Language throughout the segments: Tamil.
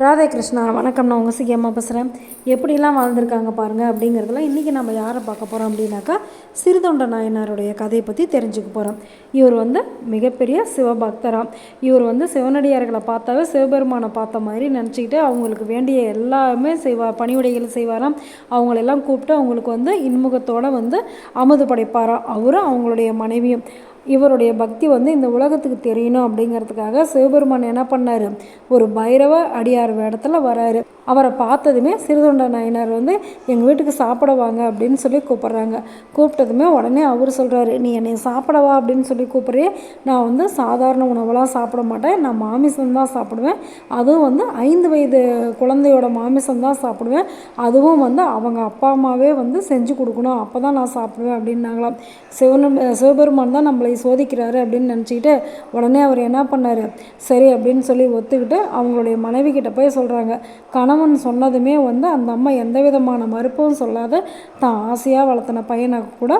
ராதே கிருஷ்ணா வணக்கம். நான் உங்கள் சிக்கியம்மா பேசுகிறேன் எப்படிலாம் வாழ்ந்திருக்காங்க பாருங்கள் அப்படிங்கிறதுல இன்றைக்கி நம்ம யாரை பார்க்க போகிறோம் அப்படின்னாக்கா சிறுதொண்ட நாயனாருடைய கதையை பற்றி தெரிஞ்சுக்க போகிறோம் இவர் வந்து மிகப்பெரிய சிவபக்தராம். இவர் வந்து சிவனடியார்களை பார்த்தாவே சிவபெருமானை பார்த்த மாதிரி நினச்சிக்கிட்டு அவங்களுக்கு வேண்டிய எல்லாமே செய்வார் பணிவிடைகள் செய்வாராம். அவங்களெல்லாம் கூப்பிட்டு அவங்களுக்கு வந்து இன்முகத்தோடு வந்து அமுது படைப்பாராம் அவரும் அவங்களுடைய மனைவியும். இவருடைய பக்தி வந்து இந்த உலகத்துக்கு தெரியணும் அப்படிங்கிறதுக்காக சிவபெருமான் என்ன பண்ணார்? ஒரு பைரவ அடியார் இடத்துல வராரு. அவரை பார்த்ததுமே சிறுதொண்ட நாயனார் வந்து எங்கள் வீட்டுக்கு சாப்பிட வாங்க அப்படின்னு சொல்லி கூப்பிட்றாங்க. கூப்பிட்டதுமே உடனே அவர் சொல்கிறாரு நீ என்னை சாப்பிடவா அப்படின்னு சொல்லி கூப்பிட்றே நான் வந்து சாதாரண உணவெல்லாம் சாப்பிட மாட்டேன். நான் மாமிசம் தான் சாப்பிடுவேன். அதுவும் வந்து ஐந்து வயது குழந்தையோட மாமிசம் தான் சாப்பிடுவேன். அதுவும் வந்து அவங்க அப்பா அம்மாவே வந்து செஞ்சு கொடுக்கணும். அப்போ தான் நான் சாப்பிடுவேன் அப்படின்னாங்களாம். சிவனு சிவபெருமான் தான் நம்மளை சோதிக்கிறாரு அப்படின்னு நினச்சிக்கிட்டு உடனே அவர் என்ன பண்ணார்? சரி அப்படின்னு சொல்லி ஒத்துக்கிட்டு அவங்களுடைய மனைவி கிட்ட போய் சொல்கிறாங்க கணவன் சொன்னதுமே வந்து அந்த அம்மா எந்த விதமான மறுப்பும் சொல்லாத தான் ஆசையாக வளர்த்தின பையனை கூட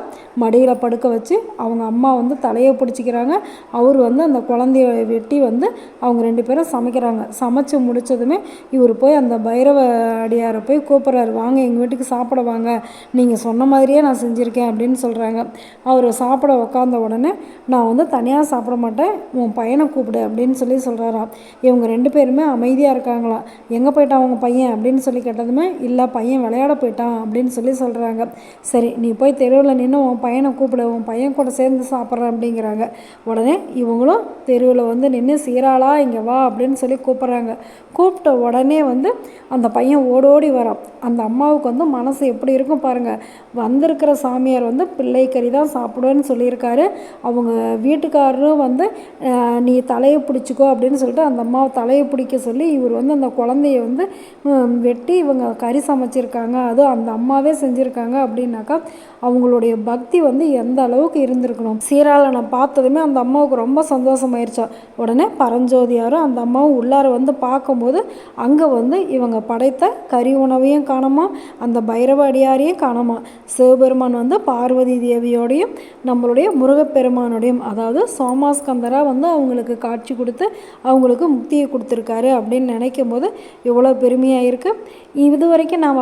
மடியில் படுக்க வச்சு அவங்க அம்மா வந்து தலையை பிடிச்சிக்கிறாங்க. அவர் வந்து அந்த குழந்தைய வெட்டி வந்து அவங்க ரெண்டு பேரும் சமைக்கிறாங்க. சமைச்சு முடித்ததுமே இவர் போய் அந்த பைரவ அடியாரை போய் கூப்பிட்றாரு. வாங்க எங்கள் வீட்டுக்கு சாப்பிட வாங்க. நீங்கள் சொன்ன மாதிரியே நான் செஞ்சுருக்கேன் அப்படின்னு சொல்கிறாங்க அவர் சாப்பிட உக்காந்த உடனே நான் வந்து தனியாக சாப்பிட மாட்டேன் உன் பையனை கூப்பிடு அப்படின்னு சொல்லி சொல்கிறாராம் இவங்க ரெண்டு பேருமே அமைதியாக இருக்காங்களாம் எங்கே போயிட்டான் அவங்க பையன் அப்படின்னு சொல்லி கேட்டதுமே இல்லை பையன் விளையாட போயிட்டான் அப்படின்னு சொல்லி சொல்கிறாங்க சரி நீ போய் தெருவில் நின்று உன் பையனை கூப்பிடு உன் பையன் கூட சேர்ந்து சாப்பிட்றேன் அப்படிங்கிறாங்க. உடனே இவங்களும் தெருவில் வந்து நின்று சீராளா இங்கே வா அப்படின்னு சொல்லி கூப்பிட்றாங்க. கூப்பிட்ட உடனே வந்து அந்த பையன் ஓடோடி வரான். அந்த அம்மாவுக்கு வந்து மனசு எப்படி இருக்கும் பாருங்கள் வந்திருக்கிற சாமியார் வந்து பிள்ளைக்கறி தான் சாப்பிடுவேன்னு சொல்லியிருக்காரு. அவங்க வீட்டுக்காரரும் வந்து நீ தலையை பிடிச்சிக்கோ அப்படின்னு சொல்லிட்டு அந்த அம்மாவை தலையை பிடிக்க சொல்லி இவர் வந்து அந்த குழந்தைய வந்து வெட்டி இவங்க கறி சமைச்சிருக்காங்க அதுவும் அந்த அம்மாவே செஞ்சுருக்காங்க அப்படின்னாக்கா அவங்களுடைய பக்தி வந்து எந்த அளவுக்கு இருந்திருக்கணும். சீராளனை பார்த்ததுமே அந்த அம்மாவுக்கு ரொம்ப சந்தோஷமாயிருச்சா. உடனே பரஞ்சோதியாரும் அந்த அம்மாவும் உள்ளார வந்து பார்க்கும்போது அங்கே வந்து இவங்க படைத்த கறி உணவையும் காணுமா அந்த பைரவ அடியாரையும் காணுமா. சிவபெருமான் வந்து பார்வதி தேவியோடையும் நம்மளுடைய முருகப்பெருமான் முருகப்பெருமானோடையும் அதாவது சோமாஸ்கந்தராக வந்து அவங்களுக்கு காட்சி கொடுத்து அவங்களுக்கு முக்தியை கொடுத்துருக்காரு அப்படின்னு நினைக்கும் போது எவ்வளோ பெருமையாக இருக்குது இது வரைக்கும் நாம்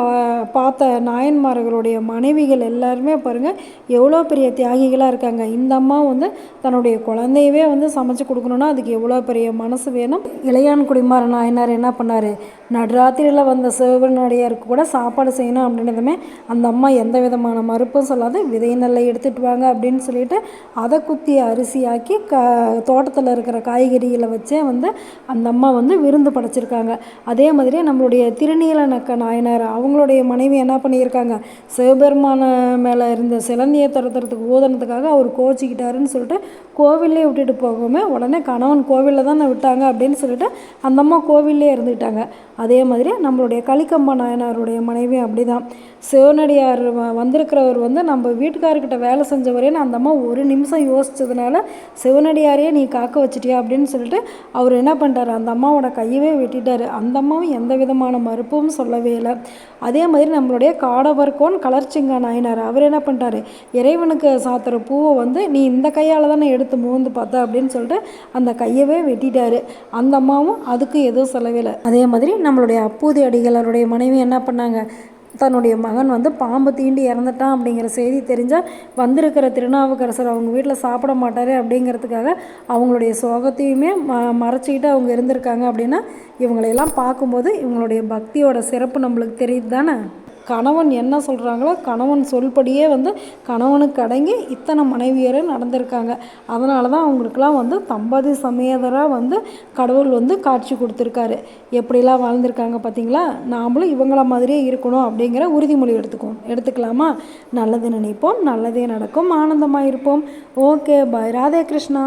பார்த்த நாயன்மார்களுடைய மனைவிகள் எல்லாருமே பாருங்கள் எவ்வளோ பெரிய தியாகிகளாக இருக்காங்க. இந்த அம்மா வந்து தன்னுடைய குழந்தையவே வந்து சமைச்சு கொடுக்கணுன்னா அதுக்கு எவ்வளோ பெரிய மனசு வேணும். இளையான் குடிமார நாயனார் என்ன பண்ணார்? நடுராத்திரியில் வந்த சிவபெருமாடியாருக்கு கூட சாப்பாடு செய்யணும் அப்படின்றதுமே அந்த அம்மா எந்த விதமான மறுப்பும் சொல்லாது விதை நெல்லை எடுத்துகிட்டு வாங்க அப்படின்னு சொல்லிட்டு அதை குத்தி அரிசியாக்கி க தோட்டத்தில் இருக்கிற காய்கறிகளை வச்சே வந்து அந்த அம்மா வந்து விருந்து படைச்சிருக்காங்க. அதே மாதிரி நம்மளுடைய திருநீலநக்க நாயனார் அவங்களுடைய மனைவி என்ன பண்ணியிருக்காங்க? சிவபெருமான மேலே இருந்த சிலந்தியை துரத்துறதுக்கு ஊதனத்துக்காக அவர் கோச்சிக்கிட்டாருன்னு சொல்லிட்டு கோவிலே விட்டுட்டு போகவுமே உடனே கணவன் கோவிலில் தானே விட்டாங்க அப்படின்னு சொல்லிட்டு அந்த அம்மா கோவிலே இருந்துக்கிட்டாங்க. அதே மாதிரி நம்மளுடைய கலிக்கம்ப நாயனாருடைய மனைவி அப்படி தான் சிவனடியார் வந்திருக்கிறவர் வந்து நம்ம வீட்டுக்காரர்கிட்ட வேலை செஞ்ச அந்த அம்மா ஒரு நிமிஷம் யோசித்ததுனால சிவனடியாரையே நீ காக்க வச்சிட்டியா? அப்படின்னு சொல்லிட்டு அவர் என்ன பண்ணிட்டார்? அந்த அம்மாவோட கையவே வெட்டிட்டார். அந்த அம்மாவும் எந்த விதமான மறுப்பும் சொல்லவே இல்லை. அதே மாதிரி நம்மளுடைய காடவர்கோன் கலர்ச்சிங்க நாயனார் அவர் என்ன பண்ணிட்டாரு? இறைவனுக்கு சாத்துற பூவை வந்து நீ இந்த கையால் தானே எடுத்து மோந்து பார்த்த? அப்படின்னு சொல்லிட்டு அந்த கையவே வெட்டிட்டாரு. அந்த அம்மாவும் அதுக்கு எதுவும் சொல்லவே இல்லை. அதே மாதிரி நம்மளுடைய அப்பூதி அடிகளருடைய மனைவி என்ன பண்ணாங்க? தன்னுடைய மகன் வந்து பாம்பு தீண்டி இறந்துட்டான் அப்படிங்கிற செய்தி தெரிஞ்சால் வந்திருக்கிற திருநாவுக்கரசர் அவங்க வீட்டில் சாப்பிட மாட்டார் அப்படிங்கிறதுக்காக அவங்களுடைய சோகத்தையுமே ம மறைச்சிக்கிட்டு அவங்க இருந்திருக்காங்க அப்படின்னா இவங்களையெல்லாம் பார்க்கும்போது இவங்களுடைய பக்தியோட சிறப்பு நம்மளுக்கு தெரியுது தானே? கணவன் என்ன சொல்கிறாங்களோ கணவன் சொல்படியே வந்து கணவனுக்கு அடங்கி இத்தனை மனைவியரை நடந்திருக்காங்க. அதனால தான் அவங்களுக்குலாம் வந்து தம்பதி சமேதராக வந்து கடவுள் வந்து காட்சி கொடுத்துருக்காரு. எப்படிலாம் வாழ்ந்திருக்காங்க பார்த்தீங்களா நாமளும் இவங்கள மாதிரியே இருக்கணும் அப்படிங்கிற உறுதிமொழி எடுத்துக்குவோம். எடுத்துக்கலாமா? நல்லது நினைப்போம் நல்லதே நடக்கும் ஆனந்தமாக இருப்போம். Okay bye Radhe Krishna.